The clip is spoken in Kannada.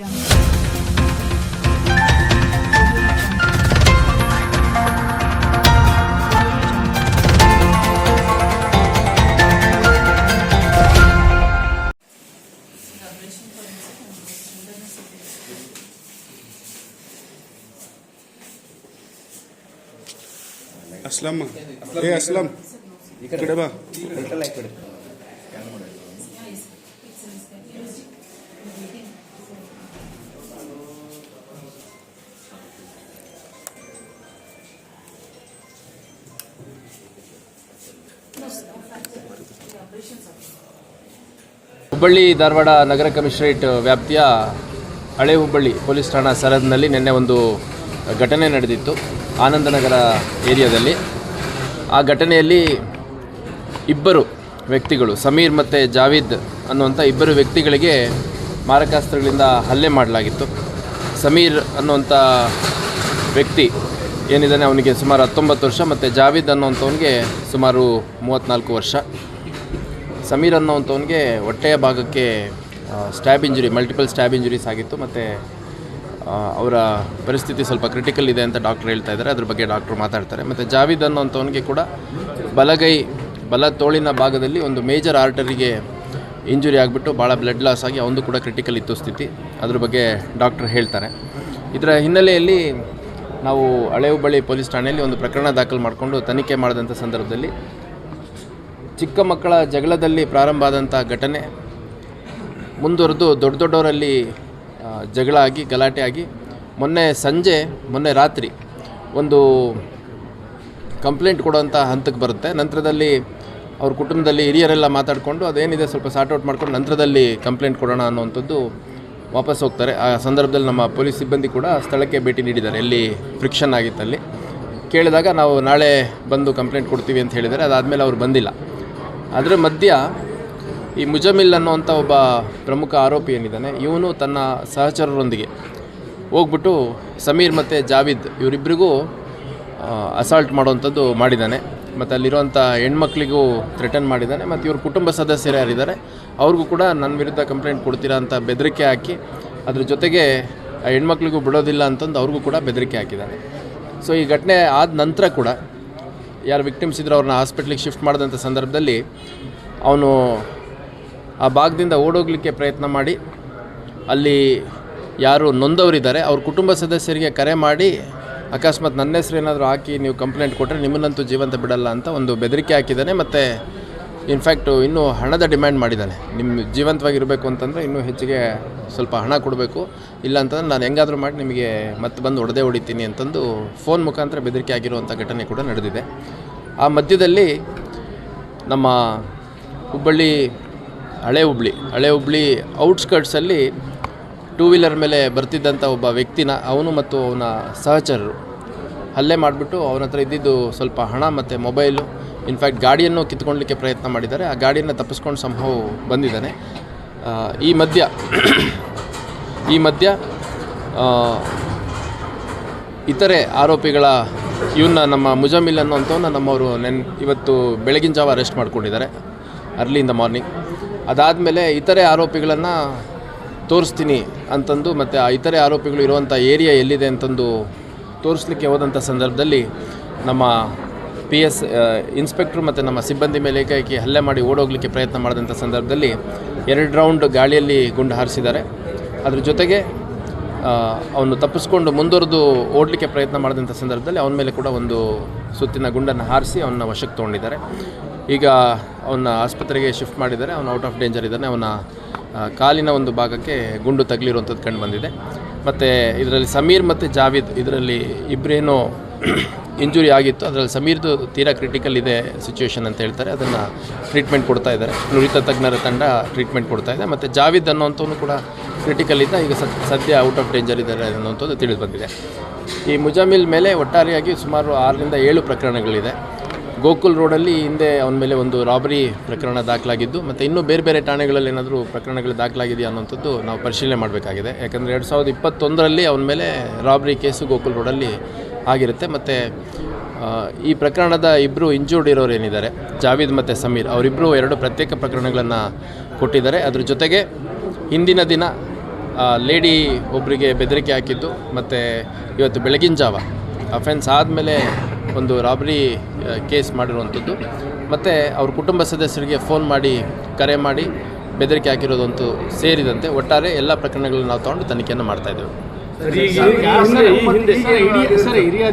అస్లమ్ ఏ అస్లం ఇక్కడ బా. ఇక్కడ. ಹುಬ್ಬಳ್ಳಿ ಧಾರವಾಡ ನಗರ ಕಮಿಷನರೇಟ್ ವ್ಯಾಪ್ತಿಯ ಹಳೆ ಹುಬ್ಬಳ್ಳಿ ಪೊಲೀಸ್ ಠಾಣಾ ಸರಹದ್ನಲ್ಲಿ ನಿನ್ನೆ ಒಂದು ಘಟನೆ ನಡೆದಿತ್ತು ಆನಂದನಗರ ಏರಿಯಾದಲ್ಲಿ. ಆ ಘಟನೆಯಲ್ಲಿ ಇಬ್ಬರು ವ್ಯಕ್ತಿಗಳು, ಸಮೀರ್ ಮತ್ತು ಜಾವೀದ್ ಅನ್ನುವಂಥ ಇಬ್ಬರು ವ್ಯಕ್ತಿಗಳಿಗೆ ಮಾರಕಾಸ್ತ್ರಗಳಿಂದ ಹಲ್ಲೆ ಮಾಡಲಾಗಿತ್ತು. ಸಮೀರ್ ಅನ್ನುವಂಥ ವ್ಯಕ್ತಿ ಏನಿದ್ದಾನೆ, ಅವನಿಗೆ ಸುಮಾರು ಹತ್ತೊಂಬತ್ತು ವರ್ಷ, ಮತ್ತು ಜಾವೀದ್ ಅನ್ನುವಂಥವನಿಗೆ ಸುಮಾರು ಮೂವತ್ತ್ನಾಲ್ಕು ವರ್ಷ. ಸಮೀರ್ ಅನ್ನೋವಂಥವನಿಗೆ ಹೊಟ್ಟೆಯ ಭಾಗಕ್ಕೆ stab injury multiple stab injuries ಆಗಿತ್ತು. ಮತ್ತು ಅವರ ಪರಿಸ್ಥಿತಿ ಸ್ವಲ್ಪ ಕ್ರಿಟಿಕಲ್ ಇದೆ ಅಂತ ಡಾಕ್ಟ್ರ್ ಹೇಳ್ತಾ ಇದ್ದಾರೆ. ಅದ್ರ ಬಗ್ಗೆ ಡಾಕ್ಟ್ರು ಮಾತಾಡ್ತಾರೆ. ಮತ್ತು ಜಾವೀದ್ ಅನ್ನೋವಂಥವನಿಗೆ ಕೂಡ ಬಲಗೈ, ಬಲ ತೋಳಿನ ಭಾಗದಲ್ಲಿ ಒಂದು ಮೇಜರ್ ಆರ್ಟರಿಗೆ ಇಂಜುರಿ ಆಗಿಬಿಟ್ಟು ಭಾಳ ಬ್ಲಡ್ ಲಾಸ್ ಆಗಿ ಅವನು ಕೂಡ ಕ್ರಿಟಿಕಲ್ ಇತ್ತು ಸ್ಥಿತಿ. ಅದ್ರ ಬಗ್ಗೆ ಡಾಕ್ಟ್ರ್ ಹೇಳ್ತಾರೆ. ಇದರ ಹಿನ್ನೆಲೆಯಲ್ಲಿ ನಾವು ಹಳೆ ಹುಬ್ಬಳ್ಳಿ ಪೊಲೀಸ್ ಠಾಣೆಯಲ್ಲಿ ಒಂದು ಪ್ರಕರಣ ದಾಖಲು ಮಾಡಿಕೊಂಡು ತನಿಖೆ ಮಾಡಿದಂಥ ಸಂದರ್ಭದಲ್ಲಿ ಚಿಕ್ಕ ಮಕ್ಕಳ ಜಗಳದಲ್ಲಿ ಪ್ರಾರಂಭ ಆದಂಥ ಘಟನೆ. ಮುಂದುವರೆದು ದೊಡ್ಡ ದೊಡ್ಡವರಲ್ಲಿ ಜಗಳ ಆಗಿ ಗಲಾಟೆ ಆಗಿ ಮೊನ್ನೆ ಸಂಜೆ, ಮೊನ್ನೆ ರಾತ್ರಿ ಒಂದು ಕಂಪ್ಲೇಂಟ್ ಕೊಡುವಂಥ ಹಂತಕ್ಕೆ ಬರುತ್ತೆ. ನಂತರದಲ್ಲಿ ಅವ್ರ ಕುಟುಂಬದಲ್ಲಿ ಹಿರಿಯರೆಲ್ಲ ಮಾತಾಡಿಕೊಂಡು ಅದೇನಿದೆ ಸ್ವಲ್ಪ ಸಾರ್ಟ್ ಔಟ್ ಮಾಡ್ಕೊಂಡು ನಂತರದಲ್ಲಿ ಕಂಪ್ಲೇಂಟ್ ಕೊಡೋಣ ಅನ್ನುವಂಥದ್ದು ವಾಪಸ್ ಹೋಗ್ತಾರೆ. ಆ ಸಂದರ್ಭದಲ್ಲಿ ನಮ್ಮ ಪೊಲೀಸ್ ಸಿಬ್ಬಂದಿ ಕೂಡ ಸ್ಥಳಕ್ಕೆ ಭೇಟಿ ನೀಡಿದ್ದಾರೆ. ಎಲ್ಲಿ ಫ್ರಿಕ್ಷನ್ ಆಗಿತ್ತಲ್ಲಿ. ಕೇಳಿದಾಗ ನಾವು ನಾಳೆ ಬಂದು ಕಂಪ್ಲೇಂಟ್ ಕೊಡ್ತೀವಿ ಅಂತ ಹೇಳಿದರೆ ಅದಾದಮೇಲೆ ಅವ್ರು ಬಂದಿಲ್ಲ. ಅದರ ಮಧ್ಯ ಈ ಮುಜಮಿಲ್ ಅನ್ನುವಂಥ ಒಬ್ಬ ಪ್ರಮುಖ ಆರೋಪಿ ಏನಿದ್ದಾನೆ, ಇವನು ತನ್ನ ಸಹಚರರೊಂದಿಗೆ ಹೋಗ್ಬಿಟ್ಟು ಸಮೀರ್ ಮತ್ತು ಜಾವಿದ್ ಇವರಿಬ್ಬರಿಗೂ ಅಸಾಲ್ಟ್ ಮಾಡುವಂಥದ್ದು ಮಾಡಿದ್ದಾನೆ. ಮತ್ತು ಅಲ್ಲಿರುವಂಥ ಹೆಣ್ಮಕ್ಳಿಗೂ ಥ್ರೆಟನ್ ಮಾಡಿದ್ದಾನೆ. ಮತ್ತು ಇವ್ರ ಕುಟುಂಬ ಸದಸ್ಯರು ಯಾರಿದ್ದಾರೆ, ಅವ್ರಿಗೂ ಕೂಡ ನನ್ನ ವಿರುದ್ಧ ಕಂಪ್ಲೇಂಟ್ ಕೊಡ್ತೀರಾ ಅಂತ ಬೆದರಿಕೆ ಹಾಕಿ, ಅದ್ರ ಜೊತೆಗೆ ಆ ಹೆಣ್ಮಕ್ಳಿಗೂ ಬಿಡೋದಿಲ್ಲ ಅಂತಂದು ಅವ್ರಿಗೂ ಕೂಡ ಬೆದರಿಕೆ ಹಾಕಿದ್ದಾನೆ. ಸೊ ಈ ಘಟನೆ ಆದ ನಂತರ ಕೂಡ ಯಾರು ವಿಕ್ಟಿಮ್ಸ್ ಇದ್ರು ಅವ್ರನ್ನ ಹಾಸ್ಪಿಟ್ಲಿಗೆ ಶಿಫ್ಟ್ ಮಾಡಿದಂಥ ಸಂದರ್ಭದಲ್ಲಿ ಅವನು ಆ ಭಾಗದಿಂದ ಓಡೋಗ್ಲಿಕ್ಕೆ ಪ್ರಯತ್ನ ಮಾಡಿ, ಅಲ್ಲಿ ಯಾರು ನೊಂದವರಿದ್ದಾರೆ, ಅವ್ರ ಕುಟುಂಬ ಸದಸ್ಯರಿಗೆ ಕರೆ ಮಾಡಿ, ಅಕಸ್ಮಾತ್ ನನ್ನ ಹೆಸರು ಏನಾದರೂ ಹಾಕಿ ನೀವು ಕಂಪ್ಲೇಂಟ್ ಕೊಟ್ಟರೆ ನಿಮ್ಮನ್ನಂತೂ ಜೀವಂತ ಬಿಡಲ್ಲ ಅಂತ ಒಂದು ಬೆದರಿಕೆ ಹಾಕಿದ್ದಾನೆ. ಮತ್ತು ಇನ್ಫ್ಯಾಕ್ಟು ಇನ್ನೂ ಹಣದ ಡಿಮ್ಯಾಂಡ್ ಮಾಡಿದ್ದಾನೆ. ನಿಮ್ಮ ಜೀವಂತವಾಗಿರಬೇಕು ಅಂತಂದರೆ ಇನ್ನೂ ಹೆಚ್ಚಿಗೆ ಸ್ವಲ್ಪ ಹಣ ಕೊಡಬೇಕು. ಇಲ್ಲ ಅಂತಂದ್ರೆ ನಾನು ಹೆಂಗಾದರೂ ಮಾಡಿ ನಿಮಗೆ ಮತ್ತೆ ಬಂದು ಹೊಡೆದೇ ಹೊಡಿತೀನಿ ಅಂತಂದು ಫೋನ್ ಮುಖಾಂತರ ಬೆದರಿಕೆ ಆಗಿರುವಂಥ ಘಟನೆ ಕೂಡ ನಡೆದಿದೆ. ಆ ಮಧ್ಯದಲ್ಲಿ ನಮ್ಮ ಹುಬ್ಬಳ್ಳಿ ಹಳೆ ಹುಬ್ಳಿ ಹಳೆ ಹುಬ್ಳಿ ಔಟ್ಸ್ಕರ್ಟ್ಸಲ್ಲಿ ಟೂ ವೀಲರ್ ಮೇಲೆ ಬರ್ತಿದ್ದಂಥ ಒಬ್ಬ ವ್ಯಕ್ತಿನ, ಅವನು ಮತ್ತು ಅವನ ಸಹಚರರು. ಹಲ್ಲೆ ಮಾಡಿಬಿಟ್ಟು ಅವನ ಹತ್ರ ಇದ್ದಿದ್ದು ಸ್ವಲ್ಪ ಹಣ ಮತ್ತು ಮೊಬೈಲು ಇನ್ಫ್ಯಾಕ್ಟ್ ಗಾಡಿಯನ್ನು ಕಿತ್ಕೊಳ್ಳಿಕ್ಕೆ ಪ್ರಯತ್ನ ಮಾಡಿದ್ದಾರೆ. ಆ ಗಾಡಿಯನ್ನು ತಪ್ಪಿಸ್ಕೊಂಡು ಸಂಭವ ಬಂದಿದ್ದಾನೆ. ಈ ಮಧ್ಯ ಈ ಮಧ್ಯ ಇತರೆ ಆರೋಪಿಗಳ ಇವನ್ನ ನಮ್ಮ ಮುಜಮಿಲ್ ಅನ್ನೋಂಥವನ್ನ ನಮ್ಮವರು ನೆನ್, ಇವತ್ತು ಬೆಳಗಿನ ಜಾವ ಅರೆಸ್ಟ್ ಮಾಡ್ಕೊಂಡಿದ್ದಾರೆ. ಅರ್ಲಿ ಇನ್ ದ ಮಾರ್ನಿಂಗ್ ಅದಾದಮೇಲೆ ಇತರೆ ಆರೋಪಿಗಳನ್ನು ತೋರಿಸ್ತೀನಿ ಅಂತಂದು ಮತ್ತು ಆ ಇತರೆ ಆರೋಪಿಗಳು ಇರುವಂಥ ಏರಿಯಾ ಎಲ್ಲಿದೆ ಅಂತಂದು ತೋರಿಸ್ಲಿಕ್ಕೆ ಹೋದಂಥ ಸಂದರ್ಭದಲ್ಲಿ ನಮ್ಮ ಪಿ ಎಸ್ ಇನ್ಸ್ಪೆಕ್ಟ್ರು ಮತ್ತು ನಮ್ಮ ಸಿಬ್ಬಂದಿ ಮೇಲೆ ಏಕಾಏಕಿ ಹಲ್ಲೆ ಮಾಡಿ ಓಡೋಗಲಿಕ್ಕೆ ಪ್ರಯತ್ನ ಮಾಡಿದಂಥ ಸಂದರ್ಭದಲ್ಲಿ ಎರಡು ರೌಂಡ್ ಗಾಳಿಯಲ್ಲಿ ಗುಂಡು ಹಾರಿಸಿದ್ದಾರೆ. ಅದ್ರ ಜೊತೆಗೆ ಅವನು ತಪ್ಪಿಸ್ಕೊಂಡು ಮುಂದುವರೆದು ಓಡಲಿಕ್ಕೆ ಪ್ರಯತ್ನ ಮಾಡಿದಂಥ ಸಂದರ್ಭದಲ್ಲಿ ಅವನ ಮೇಲೆ ಕೂಡ ಒಂದು ಸುತ್ತಿನ ಗುಂಡನ್ನು ಹಾರಿಸಿ ಅವನ್ನ ವಶಕ್ಕೆ ತೊಗೊಂಡಿದ್ದಾರೆ. ಈಗ ಅವನ್ನ ಆಸ್ಪತ್ರೆಗೆ ಶಿಫ್ಟ್ ಮಾಡಿದ್ದಾರೆ. ಅವನು ಔಟ್ ಆಫ್ ಡೇಂಜರ್ ಇದ್ದಾನೆ. ಅವನ ಕಾಲಿನ ಒಂದು ಭಾಗಕ್ಕೆ ಗುಂಡು ತಗಲಿರುವಂಥದ್ದು ಕಂಡು ಬಂದಿದೆ. ಮತ್ತು ಇದರಲ್ಲಿ ಸಮೀರ್ ಮತ್ತು ಜಾವೀದ್ ಇದರಲ್ಲಿ ಇಬ್ಬರೇನೋ ಇಂಜುರಿ ಆಗಿತ್ತು. ಅದರಲ್ಲಿ ಸಮೀರ್ದು ತೀರಾ ಕ್ರಿಟಿಕಲ್ ಇದೆ ಸಿಚುವೇಶನ್ ಅಂತ ಹೇಳ್ತಾರೆ. ಅದನ್ನು ಟ್ರೀಟ್ಮೆಂಟ್ ಕೊಡ್ತಾ ಇದ್ದಾರೆ. ನುರಿತ ತಜ್ಞರ ತಂಡ ಟ್ರೀಟ್ಮೆಂಟ್ ಕೊಡ್ತಾ ಇದೆ. ಮತ್ತು ಜಾವಿದ್ ಅನ್ನೋಂಥವನು ಕೂಡ ಕ್ರಿಟಿಕಲ್ ಇದ್ದ. ಈಗ ಸದ್ಯ ಔಟ್ ಆಫ್ ಡೇಂಜರ್ ಇದ್ದಾರೆ ಅನ್ನೋಂಥದ್ದು ತಿಳಿದು ಬಂದಿದೆ. ಈ ಮುಜಾಮಿಲ್ ಮೇಲೆ ಒಟ್ಟಾರೆಯಾಗಿ ಸುಮಾರು ಆರರಿಂದ ಏಳು ಪ್ರಕರಣಗಳಿದೆ. ಗೋಕುಲ್ ರೋಡಲ್ಲಿ ಹಿಂದೆ ಅವನ ಮೇಲೆ ಒಂದು ರಾಬರಿ ಪ್ರಕರಣ ದಾಖಲಾಗಿದ್ದು, ಮತ್ತು ಇನ್ನೂ ಬೇರೆ ಬೇರೆ ಠಾಣೆಗಳಲ್ಲಿ ಏನಾದರೂ ಪ್ರಕರಣಗಳು ದಾಖಲಾಗಿದೆಯಾ ಅನ್ನೋಂಥದ್ದು ನಾವು ಪರಿಶೀಲನೆ ಮಾಡಬೇಕಾಗಿದೆ. ಯಾಕಂದರೆ ಎರಡು ಸಾವಿರದ ಇಪ್ಪತ್ತೊಂದರಲ್ಲಿ ಅವನ ಮೇಲೆ ರಾಬರಿ ಕೇಸು ಗೋಕುಲ್ ರೋಡಲ್ಲಿ ಆಗಿರುತ್ತೆ. ಮತ್ತು ಈ ಪ್ರಕರಣದ ಇಬ್ಬರು ಇಂಜೂರ್ಡ್ ಇರೋರು ಏನಿದ್ದಾರೆ? ಜಾವೀದ್ ಮತ್ತು ಸಮೀರ್ ಅವರಿಬ್ಬರು ಎರಡು ಪ್ರತ್ಯೇಕ ಪ್ರಕರಣಗಳನ್ನು ಕೊಟ್ಟಿದ್ದಾರೆ. ಅದ್ರ ಜೊತೆಗೆ ಹಿಂದಿನ ದಿನ ಲೇಡಿ ಒಬ್ಬರಿಗೆ ಬೆದರಿಕೆ ಹಾಕಿದ್ದು, ಮತ್ತು ಇವತ್ತು ಬೆಳಗಿನ ಜಾವ ಅಫೆನ್ಸ್ ಆದಮೇಲೆ ಒಂದು ರಾಬರಿ ಕೇಸ್ ಮಾಡಿರುವಂಥದ್ದು. ಮತ್ತು ಅವ್ರ ಕುಟುಂಬ ಸದಸ್ಯರಿಗೆ ಫೋನ್ ಮಾಡಿ, ಕರೆ ಮಾಡಿ ಬೆದರಿಕೆ ಹಾಕಿರೋದಂತೂ ಸೇರಿದಂತೆ ಒಟ್ಟಾರೆ ಎಲ್ಲ ಪ್ರಕರಣಗಳನ್ನು ನಾವು ತಗೊಂಡು ತನಿಖೆಯನ್ನು ಮಾಡ್ತಾಯಿದ್ದೇವೆ ಸರ್, ಈ ಹಿಂದೆ- ಈ ಹಿಂದೆ-